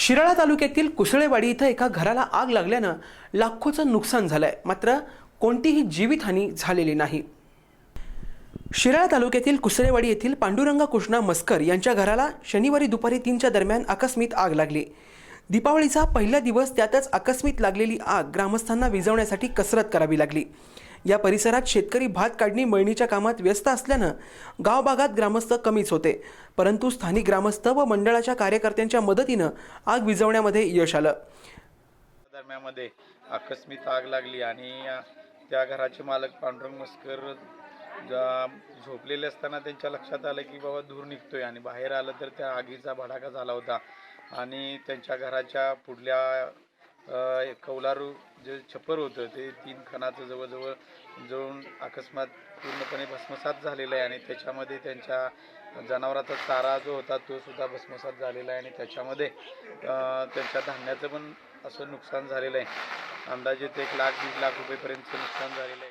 शिराळा तालुक्यातील कुसळेवाडी इथं एका घराला आग लागल्यानं लाखोचं नुकसान झालंय. मात्र कोणतीही जीवितहानी झालेली नाही. शिराळा तालुक्यातील कुसळेवाडी येथील पांडुरंग कृष्णा मस्कर यांच्या घराला शनिवारी दुपारी तीनच्या दरम्यान आकस्मित आग लागली. दीपावलीचा पहिला दिवस त्यातच आकस्मित लागलेली आग ग्रामस्थांना विझवण्यासाठी कसरत करावी लागली. या परिसरात शेतकरी भात काढणी मळणीच्या कामात व्यस्त असल्यानं गावभागात ग्रामस्थ कमीच होते. परंतु स्थानिक ग्रामस्थ व मंडळाच्या कार्यकर्त्यांच्या मदतीनं आग विझवण्यामध्ये यश आलं. दरम्यामध्ये आकस्मित आग लागली आणि त्या घराचे मालक पांडुरंग मस्कर झोपलेले असताना त्यांच्या लक्षात आलं की बाबा धूर निघतोय आणि बाहेर आलं तर त्या आगीचा भडाका झाला होता. आणि त्यांच्या घराच्या पुढल्या कौलारू जे छप्पर होतं ते तीन खणाचं जवळजवळ जळून अकस्मात पूर्णपणे भस्मसात झालेलं आहे. आणि त्याच्यामध्ये त्यांच्या जनावराचा चारा जो होता तो सुद्धा भस्मसात झालेला आहे. आणि त्याच्यामध्ये त्यांच्या धान्याचं पण असं नुकसान झालेलं आहे. अंदाजित एक लाख दीड लाख रुपयेपर्यंतचं नुकसान झालेलं आहे.